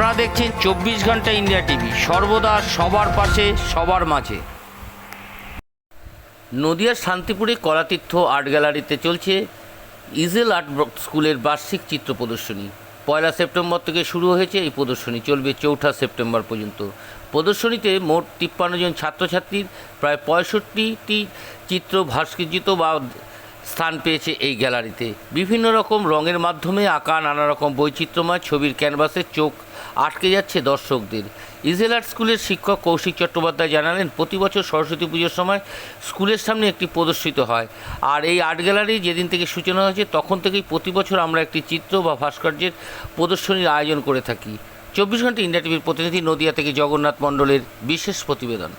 আপনারা দেখছেন চব্বিশ ঘণ্টা ইন্ডিয়া টিভি। সর্বদা সবার পাশে, সবার মাঝে। নদিয়ার শান্তিপুরে কলাতীর্থ আর্ট গ্যালারিতে চলছে ইজেল আর্ট স্কুলের বার্ষিক চিত্র প্রদর্শনী। পয়লা সেপ্টেম্বর থেকে শুরু হয়েছে এই প্রদর্শনী, চলবে চৌঠা সেপ্টেম্বর পর্যন্ত। প্রদর্শনীতে মোট তিপ্পান্ন জন ছাত্রছাত্রীর প্রায় পঁয়ষট্টিটি চিত্র ভাস্কর্যিত বা স্থান পেয়েছে এই গ্যালারিতে। বিভিন্ন রকম রঙের মাধ্যমে আঁকা নানা রকম বৈচিত্র্যময় ছবির ক্যানভাসে চোখ আটকে যাচ্ছে দর্শকদের। ইজেল আর্ট স্কুলের শিক্ষক কৌশিক চট্টোপাধ্যায় জানালেন, প্রতি বছর সরস্বতী পুজোর সময় স্কুলের সামনে একটি প্রদর্শিত হয়। আর এই আর্ট গ্যালারি যেদিন থেকে সূচনা হয়েছে, তখন থেকেই প্রতি বছর আমরা একটি চিত্র বা ভাস্কর্যের প্রদর্শনীর আয়োজন করে থাকি। চব্বিশ ঘণ্টা ইন্ডিয়া টিভির প্রতিনিধি নদিয়া থেকে জগন্নাথ মণ্ডলের বিশেষ প্রতিবেদন।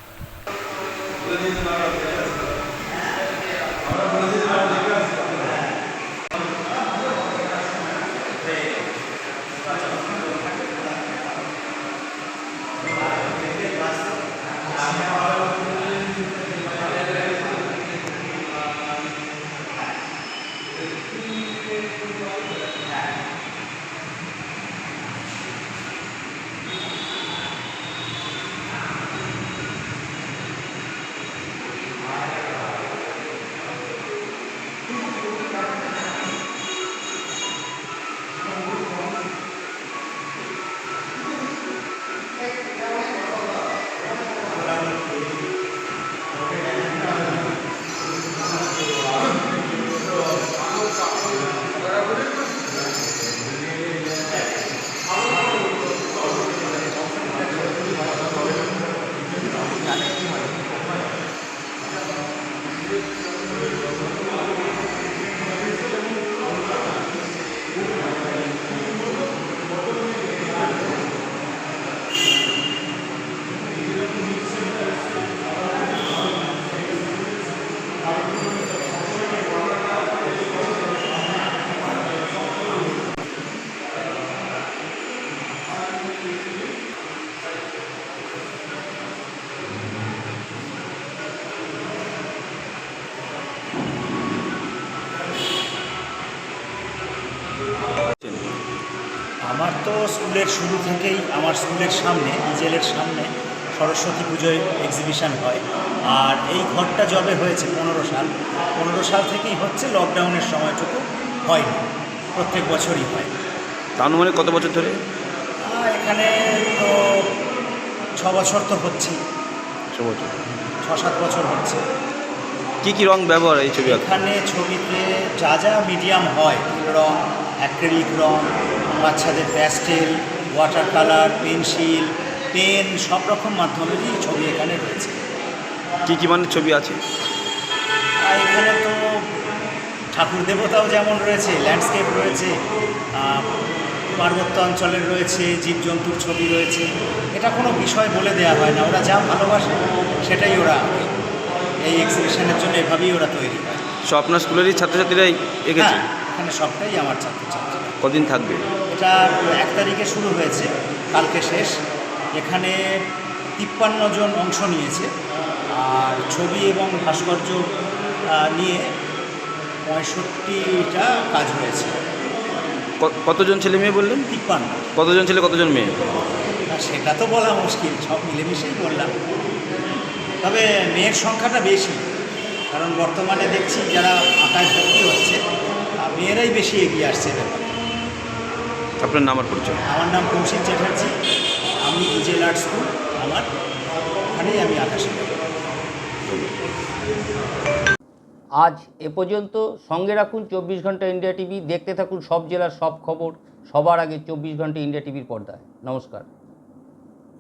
আমার তো স্কুলের শুরু থেকেই আমার স্কুলের সামনে জেলের সামনে সরস্বতী পুজোয় এক্সিবিশন হয়। আর এই ঘরটা যবে হয়েছে পনেরো সাল পনেরো সাল থেকেই হচ্ছে লকডাউনের সময়টুকু হয়নি প্রত্যেক বছরই হয়। তা আনুমানিক কত বছর ধরে? এখানে তো ছ বছর তো হচ্ছে ছ বছর। ছ সাত বছর হচ্ছে। কী কী রং ব্যবহার এই ছবি এখানে ছবিতে যা যা মিডিয়াম হয় রং অ্যাক্রেলিক রং বাচ্চাদের pastel water colour pencil pen সব রকম মাধ্যমেরই ছবি এখানে রয়েছে। কী কী মানের ছবি আছে? আর এখানে তো ঠাকুর দেবতাও যেমন রয়েছে ল্যান্ডস্কেপ রয়েছে পার্বত্য অঞ্চলের রয়েছে জীবজন্তুর ছবি রয়েছে। এটা কোনো বিষয় বলে দেওয়া হয় না ওরা যা ভালোবাসে সেটাই ওরা এই এক্সিবিশনের জন্য এভাবেই ওরা তৈরি হয়। সব আপনার স্কুলেরই ছাত্রছাত্রীরাই এঁকেছে? হ্যাঁ, এখানে সবটাই আমার ছাত্রছাত্রী। কদিন থাকবে? এটা এক তারিখে শুরু হয়েছে কালকে শেষ। এখানে তিপ্পান্ন জন অংশ নিয়েছে আর ছবি এবং ভাস্কর্য নিয়ে পঁয়ষট্টিটা কাজ হয়েছে। কতজন ছেলে মেয়ে বললেন? তিপ্পান্ন। কতজন ছেলে কতজন মেয়ে? সেটা তো বলা মুশকিল সব মিলেমিশেই বললাম। তবে মেয়ের সংখ্যাটা বেশি কারণ বর্তমানে দেখছি যারা আঁকায় ভর্তি হচ্ছে মেয়েরাই বেশি এগিয়ে আসছে ব্যাপারে। আপনার নাম আর পরিচয়? আমার নাম কৌশিক চ্যাটার্জি। আমি ইজেল আর্ট স্কুল আমার। ওখানেই আমি আঁকা শেখাই আজ এ পর্যন্ত সঙ্গে রাখুন চব্বিশ ঘণ্টা ইন্ডিয়া টিভি। দেখতে থাকুন সব জেলার সব খবর। সবার আগে চব্বিশ ঘণ্টা ইন্ডিয়া টিভির পর্দায়। নমস্কার।